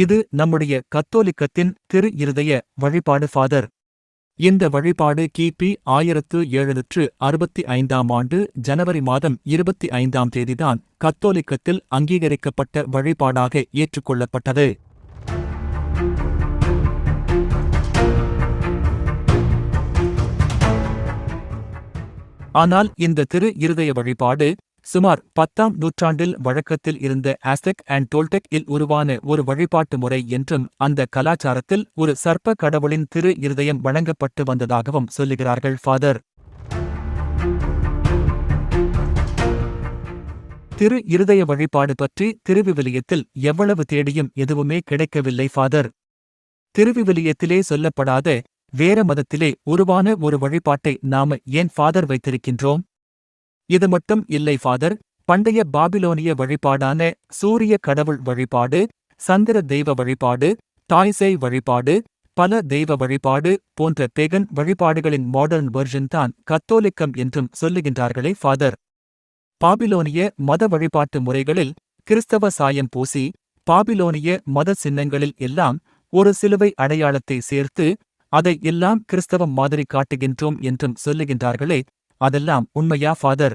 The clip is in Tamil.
இது நம்முடைய கத்தோலிக்கத்தின் திரு இருதய வழிபாடு ஃபாதர் இந்த வழிபாடு கிபி ஆயிரத்து எழுநூற்று அறுபத்தி ஐந்தாம் ஆண்டு ஜனவரி மாதம் இருபத்தி ஐந்தாம் தேதிதான் கத்தோலிக்கத்தில் அங்கீகரிக்கப்பட்ட வழிபாடாக ஏற்றுக்கொள்ளப்பட்டது. ஆனால் இந்த திரு இருதய வழிபாடு சுமார் பத்தாம் நூற்றாண்டில் வழக்கத்தில் இருந்த ஆஸ்டெக் அண்ட் டோல்டெக் இல் உருவான ஒரு வழிபாட்டு முறை என்றும் அந்த கலாச்சாரத்தில் ஒரு சர்ப்ப கடவுளின் திரு இருதயம் வழங்கப்பட்டு வந்ததாகவும் சொல்லுகிறார்கள் ஃபாதர். திரு இருதய வழிபாடு பற்றி திருவிவிலியத்தில் எவ்வளவு தேடியும் எதுவுமே கிடைக்கவில்லை ஃபாதர். திருவிவிலியத்திலே சொல்லப்படாத வேற மதத்திலே உருவான ஒரு வழிபாட்டை நாம ஏன் ஃபாதர் வைத்திருக்கின்றோம்? இது மட்டும் இல்லை ஃபாதர். பண்டைய பாபிலோனிய வழிபாடான சூரிய கடவுள் வழிபாடு சந்திர தெய்வ வழிபாடு தாய்சேய் வழிபாடு பல தெய்வ வழிபாடு போன்ற பெகன் வழிபாடுகளின் மாடர்ன் வெர்ஷன் தான் கத்தோலிக்கம் என்றும் சொல்லுகின்றார்களே ஃபாதர். பாபிலோனிய மத வழிபாட்டு முறைகளில் கிறிஸ்தவ சாயம் பூசி பாபிலோனிய மத சின்னங்களில் எல்லாம் ஒரு சிலுவை அடையாளத்தை சேர்த்து அதை எல்லாம் கிறிஸ்தவம் மாதிரி காட்டுகின்றோம் என்றும் சொல்லுகின்றார்களே அதெல்லாம் உண்மையா ஃபாதர்?